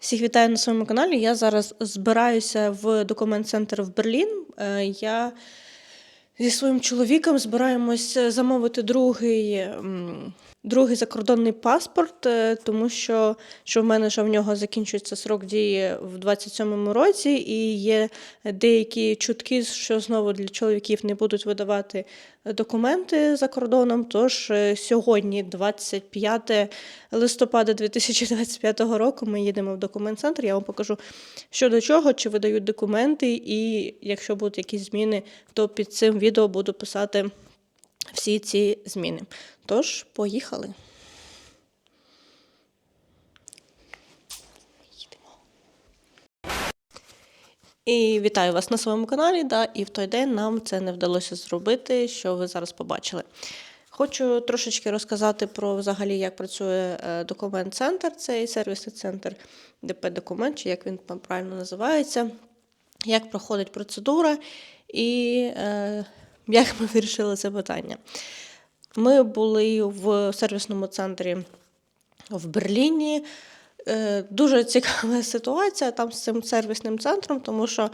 Всіх вітаю на своєму каналі. Я зараз збираюся в документ-центр в Берлін. Е, Я зі своїм чоловіком збираємось замовити другий, другий закордонний паспорт, е, тому що, що в мене що в нього закінчується срок дії в 27-му році, і є деякі чутки, що знову для чоловіків не будуть видавати документи за кордоном. Тож е, сьогодні, 25 листопада 2025 року, ми їдемо в документ-центр. Я вам покажу, що до чого, чи видають документи, і якщо будуть якісь зміни, то під цим відео буду писати всі ці зміни. Тож, поїхали. І вітаю вас на своєму каналі. Да, і в той день нам це не вдалося зробити, що ви зараз побачили. Хочу трошечки розказати про взагалі, як працює е, документ-центр, цей сервісний центр ДП-документ, чи як він там правильно називається, як проходить процедура і е, як ми вирішили це питання. Ми були в сервісному центрі в Берліні. Е, Дуже цікава ситуація там з цим сервісним центром, тому що,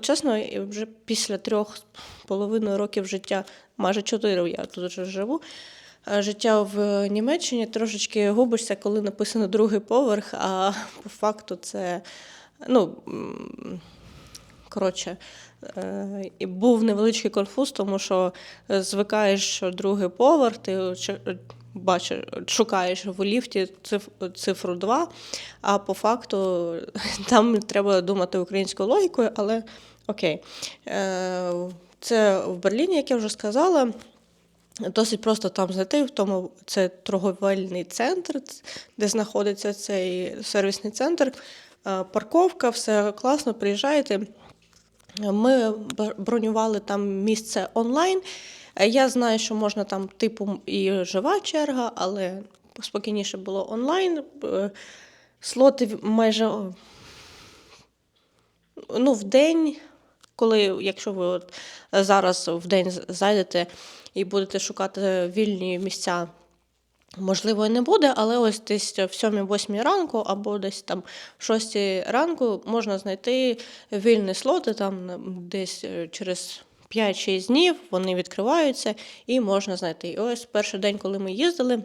чесно, вже після трьох з половиною років життя, майже чотири я тут вже живу. е, Життя в Німеччині трошечки губишся, коли написано другий поверх, а по факту це ну, коротше, і був невеличкий конфуз, тому що е, звикаєш, що другий поверх, ти бачиш, шукаєш в ліфті цифру 2, а по факту там треба думати українською логікою, але окей. Е, Це в Берліні, як я вже сказала. Досить просто там знайти, в тому це торговельний центр, де знаходиться цей сервісний центр. Е, Парковка, все класно, приїжджаєте. Ми бронювали там місце онлайн. Я знаю, що можна там типу і жива черга, але спокійніше було онлайн. Слоти майже ну, в день, коли, якщо ви от зараз в день зайдете і будете шукати вільні місця, можливо, і не буде, але ось десь в 7-8 ранку або десь там в 6 ранку можна знайти вільні слоти, там десь е, через 5-6 днів вони відкриваються і можна знайти. І ось перший день, коли ми їздили,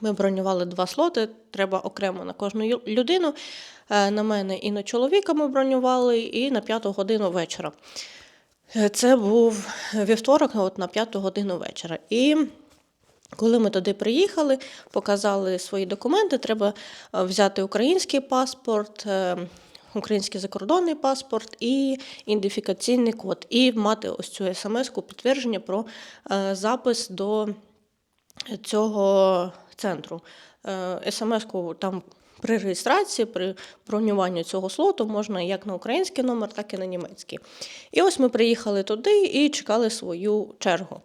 ми бронювали два слоти, треба окремо на кожну людину. Е, На мене і на чоловіка ми бронювали, і на п'яту годину вечора. Е, Це був вівторок, от на п'яту годину вечора. І коли ми туди приїхали, показали свої документи, треба е, взяти український паспорт, е, український закордонний паспорт і ідентифікаційний код, і мати ось цю смс-ку підтвердження про е, запис до цього центру. СМС-ку там при реєстрації, при бронюванні цього слоту можна як на український номер, так і на німецький. І ось ми приїхали туди і чекали свою чергу.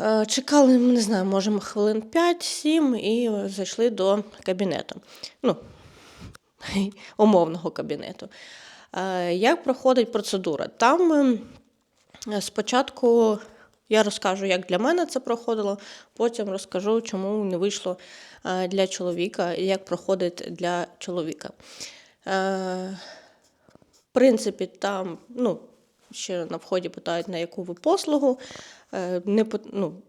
Е, Чекали, не знаю, може, хвилин 5-7 і зайшли до кабінету. Ну, умовного кабінету. Е, Як проходить процедура? Там ем, Е, Спочатку я розкажу, як для мене це проходило, потім розкажу, чому не вийшло е, для чоловіка і як проходить для чоловіка. Е, В принципі, там ну, ще на вході питають, на яку ви послугу. Е, Не, ну,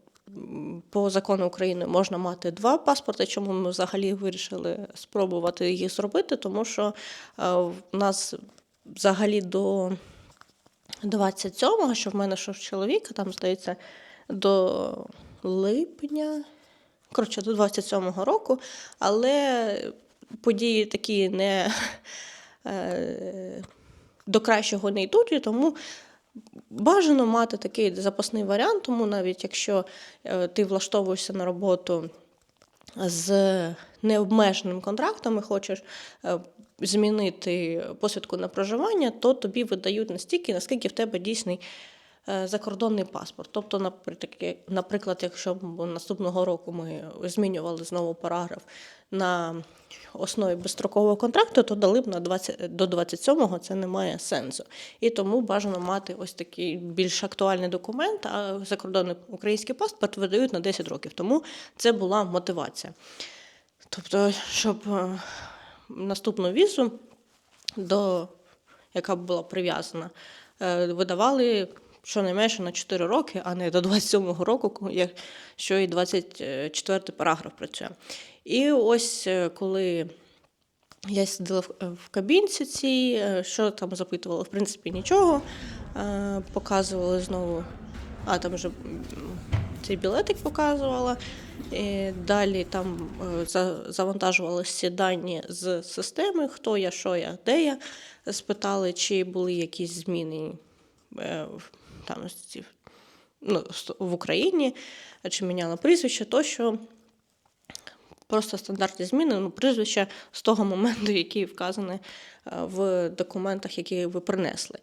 по закону України можна мати два паспорти. Чому ми взагалі вирішили спробувати їх зробити? Тому що е, в нас взагалі до 27-го, що в мене що в чоловіка, там, здається, до липня, коротше, до 27-го року, але події такі не е, до кращого не йдуть, тому бажано мати такий запасний варіант, тому навіть якщо е, ти влаштовуєшся на роботу з необмеженим контрактом і хочеш е, змінити посвідку на проживання, то тобі видають настільки, наскільки в тебе дійсний закордонний паспорт. Тобто, наприклад, якщо наступного року ми змінювали знову параграф на основі безстрокового контракту, то дали б на 20, до 27-го це не має сенсу. І тому бажано мати ось такий більш актуальний документ, а закордонний український паспорт видають на 10 років. Тому це була мотивація. Тобто, щоб е, наступну візу, до, яка була прив'язана, е, видавали щонайменше на 4 роки, а не до 27-го року, що і 24 параграф працює. І ось е, коли я сиділа в, в кабінці цій, е, що там запитували, в принципі, нічого. Е, Показували знову, а там вже цей білетик показувала. І далі там е, завантажувалися дані з системи, хто я, що я, де я. Спитали, чи були якісь зміни е, там, ну, в Україні, чи міняла прізвище, тощо. Просто стандартні зміни, ну, прізвище з того моменту, який вказаний е, в документах, які ви принесли.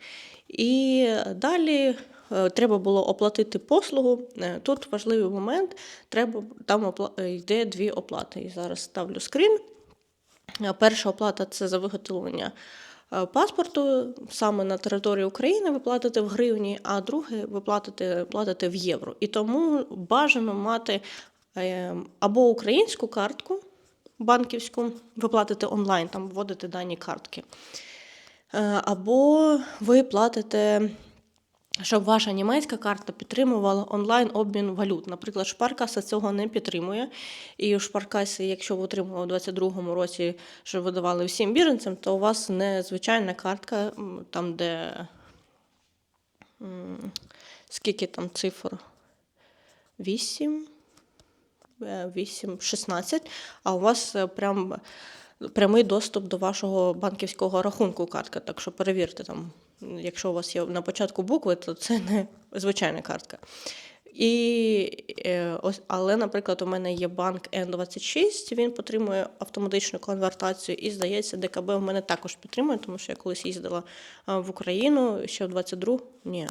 І далі е, треба було оплатити послугу. Е, Тут важливий момент, треба там опла- йде дві оплати. І зараз ставлю скрін. Е, Перша оплата це за виготовлення паспорту саме на території України ви платите в гривні, а друге ви платите, платите в євро. І тому бажано мати е, або українську картку банківську, ви платите онлайн, там вводите дані картки. Е, Або ви платите, щоб ваша німецька карта підтримувала онлайн обмін валют. Наприклад, Шпаркаса цього не підтримує. І у Шпаркасі, якщо ви отримали у 2022 році, що видавали всім біженцям, то у вас не звичайна картка, там, де скільки там цифр? 8, 8, 16, а у вас е, прям прямий доступ до вашого банківського рахунку картка. Так що перевірте там, якщо у вас є на початку букви, то це не звичайна картка. І, е, але, наприклад, у мене є банк N26, він підтримує автоматичну конвертацію, і здається, ДКБ в мене також підтримує, тому що я колись їздила в Україну ще в 22 ні.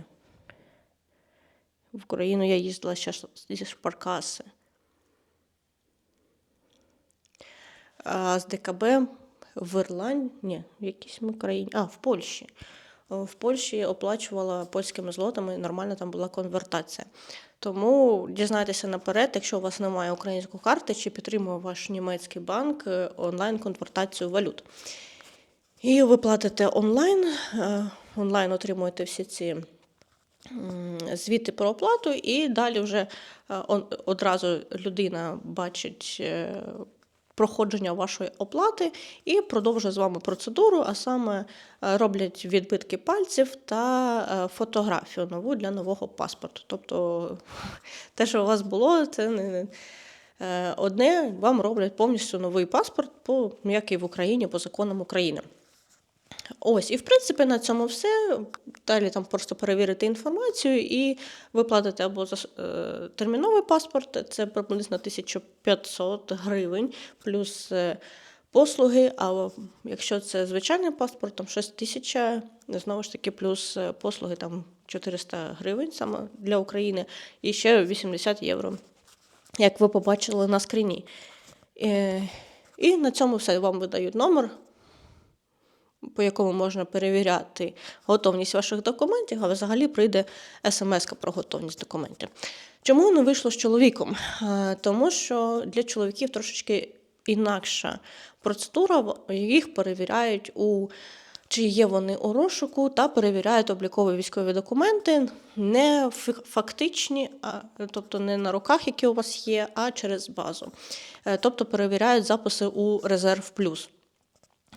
В Україну я їздила ще зі Шпаркаси. А з ДКБ в Ірландії, ні, в якійсь країні, а в Польщі. О, В Польщі оплачувала польськими злотами, нормальна там була конвертація. Тому дізнайтеся наперед, якщо у вас немає української карти, чи підтримує ваш німецький банк е, онлайн-конвертацію валют. І ви платите онлайн, е, онлайн отримуєте всі ці звіти про оплату, і далі вже е, одразу людина бачить е, проходження вашої оплати і продовжує з вами процедуру, а саме е, роблять відбитки пальців та е, фотографію нову для нового паспорту. Тобто те, що у вас було, це не. е, Одне вам роблять повністю новий паспорт, по, як і в Україні, по законам України. Ось, і в принципі на цьому все. Далі там просто перевірити інформацію, і ви платите або за е, терміновий паспорт, це приблизно 1500 гривень, плюс е, послуги. А якщо це звичайний паспорт, там 6 тисяч, знову ж таки, плюс е, послуги там 400 гривень саме для України, і ще 80 євро, як ви побачили на скріні. І на цьому все вам видають номер по якому можна перевіряти готовність ваших документів, а взагалі прийде смс про готовність документів. Чому не вийшло з чоловіком? Е, Тому що для чоловіків трошечки інакша процедура, їх перевіряють у. Чи є вони у розшуку та перевіряють облікові військові документи, не фактичні, тобто не на руках, які у вас є, а через базу. Е, Тобто перевіряють записи у резерв плюс.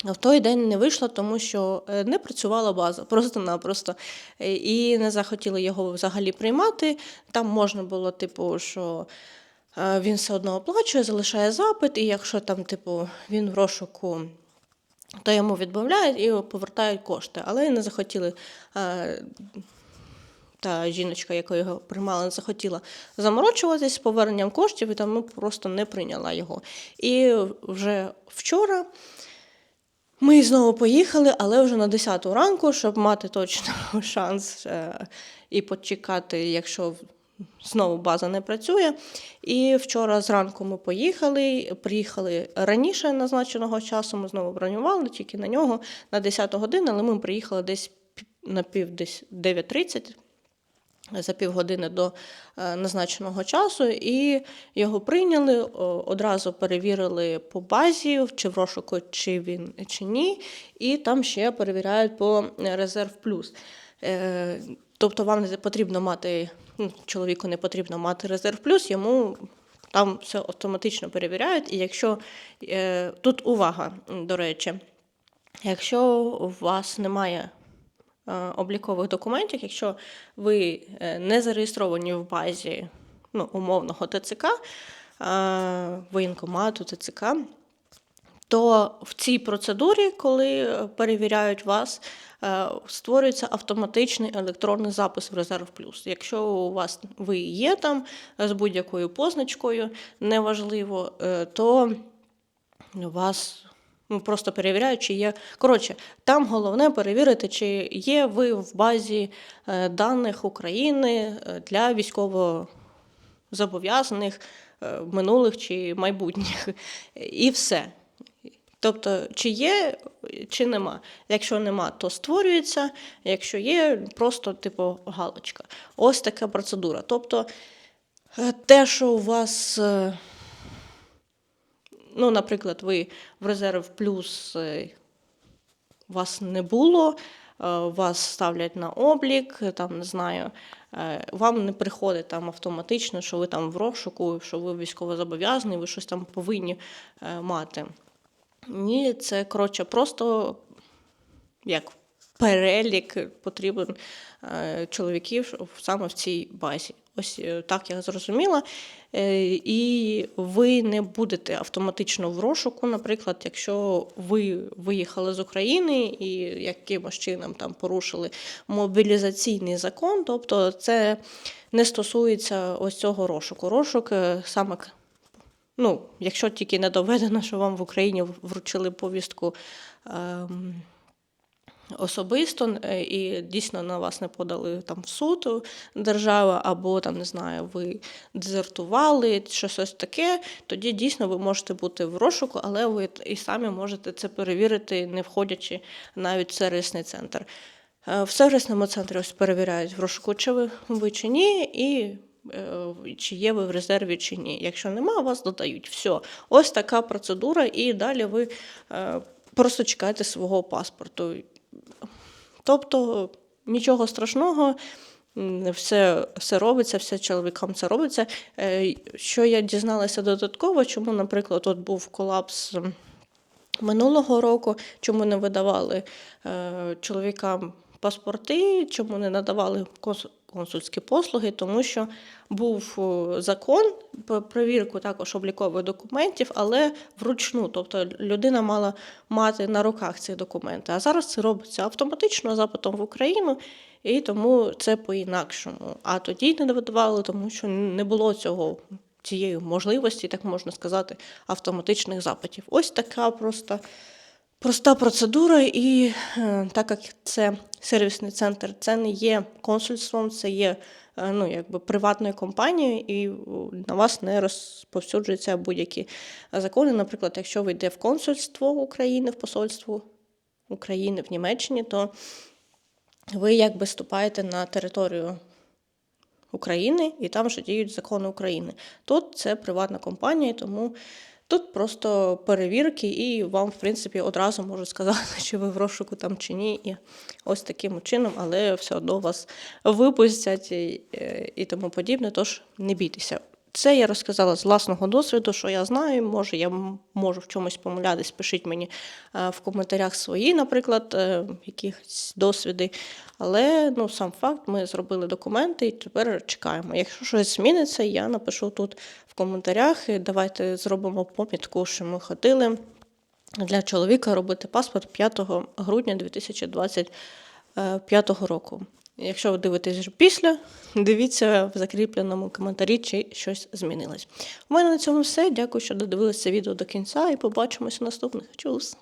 В той день не вийшло, тому що е, не працювала база, просто-напросто. І не захотіли його взагалі приймати. Там можна було, типу, що е, він все одно оплачує, залишає запит, і якщо там, типу, він в розшуку, то йому відмовляють і повертають кошти. Але не захотіли. е, Та жіночка, яка його приймала, не захотіла заморочуватись з поверненням коштів, і тому просто не прийняла його. І вже вчора ми знову поїхали, але вже на 10 ранку, щоб мати точно шанс е, і почекати, якщо знову база не працює. І вчора зранку ми поїхали, приїхали раніше назначеного часу. Ми знову бронювали тільки на нього на 10 годину, але ми приїхали десь на пів десь 9.30. за півгодини до е, назначеного часу, і його прийняли, одразу перевірили по базі, чи в розшуку, чи він чи ні, і там ще перевіряють по резерв плюс. Е, Тобто вам не потрібно мати, ну, чоловіку не потрібно мати резерв плюс, йому там все автоматично перевіряють. І якщо е, тут увага, до речі, якщо у вас немає е, облікових документів, якщо ви е, не зареєстровані в базі ну, умовного ТЦК, е, воєнкомату, ТЦК, то в цій процедурі, коли е, перевіряють вас, е, створюється автоматичний електронний запис в резерв плюс. Якщо у вас ви є там з будь-якою позначкою, неважливо, е, то вас ну, просто перевіряють, чи є. Коротше, там головне перевірити, чи є ви в базі е, даних України е, для військовозобов'язаних е, минулих чи майбутніх. І все. Тобто, чи є, чи нема. Якщо нема, то створюється. Якщо є, просто типу галочка. Ось така процедура. Тобто, те, що у вас, ну, наприклад, ви в резерв плюс е, вас не було, е, вас ставлять на облік, там не знаю, е, вам не приходить там автоматично, що ви там в розшуку, що ви військовозобов'язаний, ви щось там повинні мати. Ні, це коротше просто як перелік потрібен чоловіків саме в цій базі. Ось е, так я зрозуміла. Е, І ви не будете автоматично в розшуку, наприклад, якщо ви виїхали з України і якимось чином там порушили мобілізаційний закон, тобто це не стосується ось цього розшуку. Розшук е, саме ну, якщо тільки не доведено, що вам в Україні вручили повістку ем, особисто е, і дійсно на вас не подали там в суд е, держава, або там не знаю, ви дезертували, чи щось таке, тоді дійсно ви можете бути в розшуку, але ви і самі можете це перевірити, не входячи навіть в сервісний центр. Е, В сервісному центрі ось перевіряють в розшуку, чи ви, ви чи ні, і чи є ви в резерві чи ні. Якщо нема, вас додають. Все. Ось така процедура, і далі ви просто чекаєте свого паспорту. Тобто нічого страшного, все, все робиться, все чоловікам це робиться. Е, Що я дізналася додатково, чому, наприклад, от був колапс. Минулого року, чому не видавали е, чоловікам паспорти, чому не надавали консульські послуги, тому що був закон про перевірку також облікових документів, але вручну. Тобто людина мала мати на руках ці документи. А зараз це робиться автоматично запитом в Україну, і тому це по-інакшому. А тоді не видавали, тому що не було цього. Цієї можливості, так можна сказати, автоматичних запитів. Ось така просто проста процедура, і е, так як це сервісний центр, це не є консульством, це є е, ну, якби приватною компанією, і на вас не розповсюджуються будь-які закони. Наприклад, якщо ви йде в консульство України, в посольство України в Німеччині, то ви якби вступаєте на територію України, і там вже діють закони України. Тут це приватна компанія, тому тут просто перевірки, і вам, в принципі, одразу можуть сказати, чи ви в розшуку там чи ні. І ось таким чином, але все одно вас випустять і, е, і тому подібне. Тож не бійтеся. Це я розказала з власного досвіду, що я знаю. Може, я можу в чомусь помилятись. Пишіть мені е, в коментарях свої, наприклад, е, якісь досвіди. Але ну, сам факт, ми зробили документи і тепер чекаємо. Якщо щось зміниться, я напишу тут в коментарях. Давайте зробимо помітку, що ми ходили для чоловіка робити паспорт 5 грудня 2025 року. Якщо ви дивитесь після, дивіться в закріпленому коментарі, чи щось змінилось. У мене на цьому все. Дякую, що додивилися відео до кінця, і побачимося у наступних. Чус!